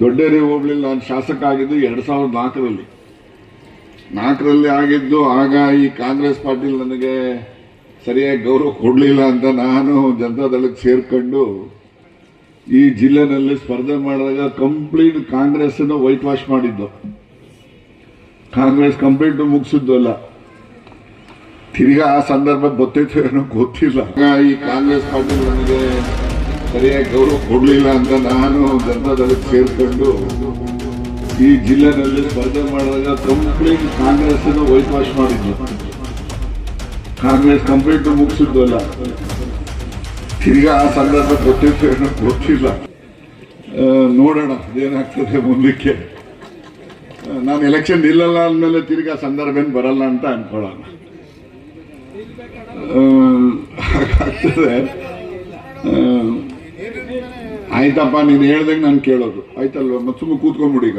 ದೊಡ್ಡೇರಿ ಹೋಬಳಿ ನಾನು ಶಾಸಕ ಆಗಿದ್ದು ಎರಡ್ ಸಾವಿರದ ನಾಲ್ಕರಲ್ಲಿ. ನಾಲ್ಕರಲ್ಲಿ ಆಗಿದ್ದು ಆಗ ಈ ಕಾಂಗ್ರೆಸ್ ಪಾರ್ಟಿ ನನಗೆ ಸರಿಯಾಗಿ ಗೌರವ ಕೊಡಲಿಲ್ಲ ಅಂತ ನಾನು ಜನತಾದಳಕ್ಕೆ ಸೇರ್ಕೊಂಡು ಈ ಜಿಲ್ಲೆನಲ್ಲಿ ಸ್ಪರ್ಧೆ ಮಾಡಿದಾಗ ಕಂಪ್ಲೀಟ್ ಕಾಂಗ್ರೆಸ್ ವೈಟ್ ವಾಶ್ ಮಾಡಿದ್ದು. ಕಾಂಗ್ರೆಸ್ ಕಂಪ್ಲೀಟ್ ಮುಗಿಸಿದ್ದು ಅಲ್ಲ. ತಿರ್ಗಾ ಆ ಸಂದರ್ಭ ಗೊತ್ತಿತ್ತು ಏನೋ ಗೊತ್ತಿಲ್ಲ. ಈ ಕಾಂಗ್ರೆಸ್ ಪಾರ್ಟಿ ನನಗೆ ಸರಿಯಾಗಿ ಗೌರವ ಕೊಡಲಿಲ್ಲ ಅಂತ ನಾನು ಜನತಾದಳಕ್ಕೆ ಸೇರ್ಕೊಂಡು ಈ ಜಿಲ್ಲೆನಲ್ಲಿ ಸ್ಪರ್ಧೆ ಮಾಡಿದಾಗ complete Congress white wash Congress complete ಮುಗಿಸಿದ್ವಲ್ಲ ತಿರ್ಗಾ ಆ ಸಂದರ್ಭ ಗೊತ್ತಿತ್ತು ಗೊತ್ತಿಲ್ಲ. ನೋಡೋಣ ಏನಾಗ್ತದೆ ಮುಂದಕ್ಕೆ. ನಾನು ಎಲೆಕ್ಷನ್ ಇಲ್ಲಲ್ಲ ಅಂದಮೇಲೆ ತಿರ್ಗಾ ಸಂದರ್ಭ ಏನು ಬರಲ್ಲ ಅಂತ ಅನ್ಕೊಳ್ಳೋಣ. ಹಾಗಾಗ್ತದೆ. ಆಯ್ತಪ್ಪ, ನೀನು ಹೇಳ್ದಂಗೆ ನಾನು ಕೇಳೋದು. ಆಯ್ತಲ್ವ? ಮತ್ತೆ ಸುಮ್ಮನೆ ಕೂತ್ಕೊಂಡ್ಬಿಡಿ ಈಗ.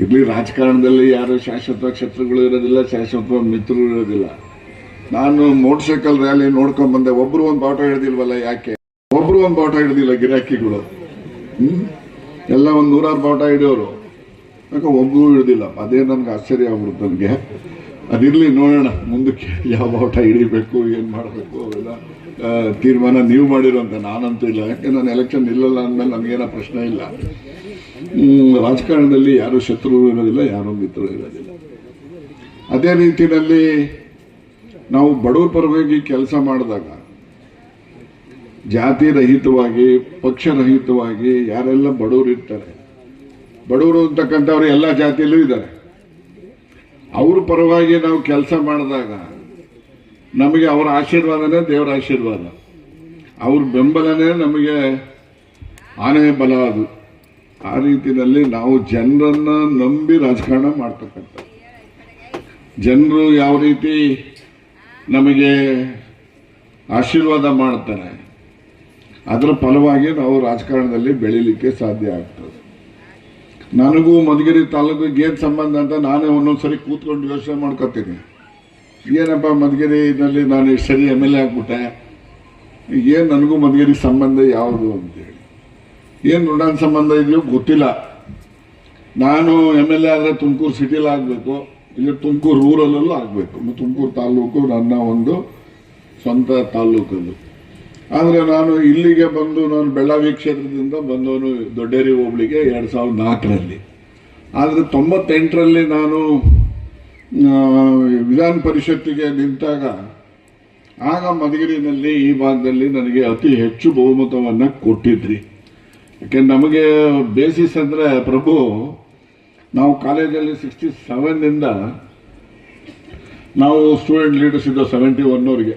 ಇಲ್ಲಿ ರಾಜಕಾರಣದಲ್ಲಿ ಯಾರು ಶಾಶ್ವತ ಶತ್ರುಗಳು ಇರೋದಿಲ್ಲ, ಶಾಶ್ವತ ಮಿತ್ರರು ಇರೋದಿಲ್ಲ. ನಾನು ಮೋಟರ್ ಸೈಕಲ್ ರ್ಯಾಲಿ ನೋಡ್ಕೊಂಡ್ ಬಂದೆ. ಒಬ್ರು ಒಂದು ಬಾಟ ಹಿಡ್ದಿಲ್ವಲ್ಲ ಯಾಕೆ? ಒಬ್ರು ಒಂದು ಬಾಟ ಹಿಡ್ದಿಲ್ಲ ಗಿರಾಕಿಗಳು. ಹ್ಮ್? ಎಲ್ಲ ಒಂದು ನೂರಾರು ಬಾಟ ಹಿಡಿಯೋರು. ಯಾಕೆ ಒಬ್ರು ಹಿಡ್ದಿಲ್ಲ ಅದೇ ನನ್ಗೆ ಆಶ್ಚರ್ಯ ಆಗ್ಬಿಡುತ್ತೆ ನನಗೆ. ಅದಿರ್ಲಿ ನೋಡೋಣ, ಮುಂದಕ್ಕೆ ಯಾವ ಆಟ ಹಿಡಿಬೇಕು, ಏನು ಮಾಡಬೇಕು ಅವೆಲ್ಲ. ತೀರ್ಮಾನ ನೀವು ಮಾಡಿರೋಂಥ ನಾನಂತೂ ಇಲ್ಲ. ಯಾಕೆ ನಾನು ಎಲೆಕ್ಷನ್ ನಿಲ್ಲಲ್ಲ ಅಂದಮೇಲೆ ನನಗೇನೋ ಪ್ರಶ್ನೆ ಇಲ್ಲ. ರಾಜಕಾರಣದಲ್ಲಿ ಯಾರು ಶತ್ರು ಇರೋದಿಲ್ಲ, ಯಾರೂ ಮಿತ್ರರು ಇರೋದಿಲ್ಲ. ಅದೇ ರೀತಿಯಲ್ಲಿ ನಾವು ಬಡವ್ರ ಪರವಾಗಿ ಕೆಲಸ ಮಾಡಿದಾಗ, ಜಾತಿ ರಹಿತವಾಗಿ, ಪಕ್ಷ ರಹಿತವಾಗಿ ಯಾರೆಲ್ಲ ಬಡವರು ಇರ್ತಾರೆ, ಬಡವರು ಅಂತಕ್ಕಂಥವ್ರು ಎಲ್ಲ ಜಾತಿಯಲ್ಲೂ ಇದ್ದಾರೆ. ಅವ್ರ ಪರವಾಗಿ ನಾವು ಕೆಲಸ ಮಾಡಿದಾಗ ನಮಗೆ ಅವರ ಆಶೀರ್ವಾದನೇ ದೇವರ ಆಶೀರ್ವಾದ. ಅವ್ರ ಬೆಂಬಲನೇ ನಮಗೆ ಆನೆ ಬಲ ಅದು. ಆ ರೀತಿಯಲ್ಲಿ ನಾವು ಜನರನ್ನು ನಂಬಿ ರಾಜಕಾರಣ ಮಾಡ್ತಕ್ಕಂಥ ಜನರು ಯಾವ ರೀತಿ ನಮಗೆ ಆಶೀರ್ವಾದ ಮಾಡ್ತಾರೆ ಅದರ ಫಲವಾಗಿ ನಾವು ರಾಜಕಾರಣದಲ್ಲಿ ಬೆಳೀಲಿಕ್ಕೆ ಸಾಧ್ಯ ಆಗ್ತದೆ. ನನಗೂ ಮಧುಗಿರಿ ತಾಲೂಕಿಗೆ ಏನು ಸಂಬಂಧ ಅಂತ ನಾನೇ ಒಂದೊಂದು ಸರಿ ಕೂತ್ಕೊಂಡು ಯೋಚನೆ ಮಾಡ್ಕೊತೀನಿ. ಏನಪ್ಪ ಮಧುಗಿರಿನಲ್ಲಿ ನಾನು ಇಷ್ಟು ಸರಿ ಎಂ ಎಲ್ ಎ ಆಗ್ಬಿಟ್ಟೆ? ಏನು ನನಗೂ ಮಧುಗಿರಿ ಸಂಬಂಧ ಯಾವುದು ಅಂತೇಳಿ. ಏನು ನನ್ನ ಸಂಬಂಧ ಇದೆಯೋ ಗೊತ್ತಿಲ್ಲ. ನಾನು ಎಂ ಎಲ್ ಎ ಆದರೆ ತುಮಕೂರು ಸಿಟಿಲಿ ಆಗಬೇಕು. ಇಲ್ಲ ತುಮಕೂರು ರೂರಲ್ಲೂ ಆಗಬೇಕು. ತುಮಕೂರು ತಾಲೂಕು ನನ್ನ ಒಂದು ಸ್ವಂತ ತಾಲೂಕಲ್ಲಿ. ಆದರೆ ನಾನು ಇಲ್ಲಿಗೆ ಬಂದು ನಾನು ಬೆಳ್ಳಾವಿ ಕ್ಷೇತ್ರದಿಂದ ಬಂದವನು ದೊಡ್ಡೇರಿ ಹೋಬಳಿಗೆ ಎರಡು ಸಾವಿರದ ನಾಲ್ಕರಲ್ಲಿ. ಆದರೆ ತೊಂಬತ್ತೆಂಟರಲ್ಲಿ ನಾನು ವಿಧಾನ ಪರಿಷತ್ತಿಗೆ ನಿಂತಾಗ, ಆಗ ಮಧುಗಿರಿನಲ್ಲಿ ಈ ಭಾಗದಲ್ಲಿ ನನಗೆ ಅತಿ ಹೆಚ್ಚು ಬಹುಮತವನ್ನು ಕೊಟ್ಟಿದ್ರಿ. ಯಾಕೆ, ನಮಗೆ ಬೇಸಿಸ್ ಅಂದರೆ ಪ್ರಭು, ನಾವು ಕಾಲೇಜಲ್ಲಿ ಸಿಕ್ಸ್ಟಿ ಸೆವೆನ್ನಿಂದ ನಾವು ಸ್ಟೂಡೆಂಟ್ ಲೀಡರ್ಸ್ ಇದ್ದೋ ಸೆವೆಂಟಿ ಒನ್ನವರೆಗೆ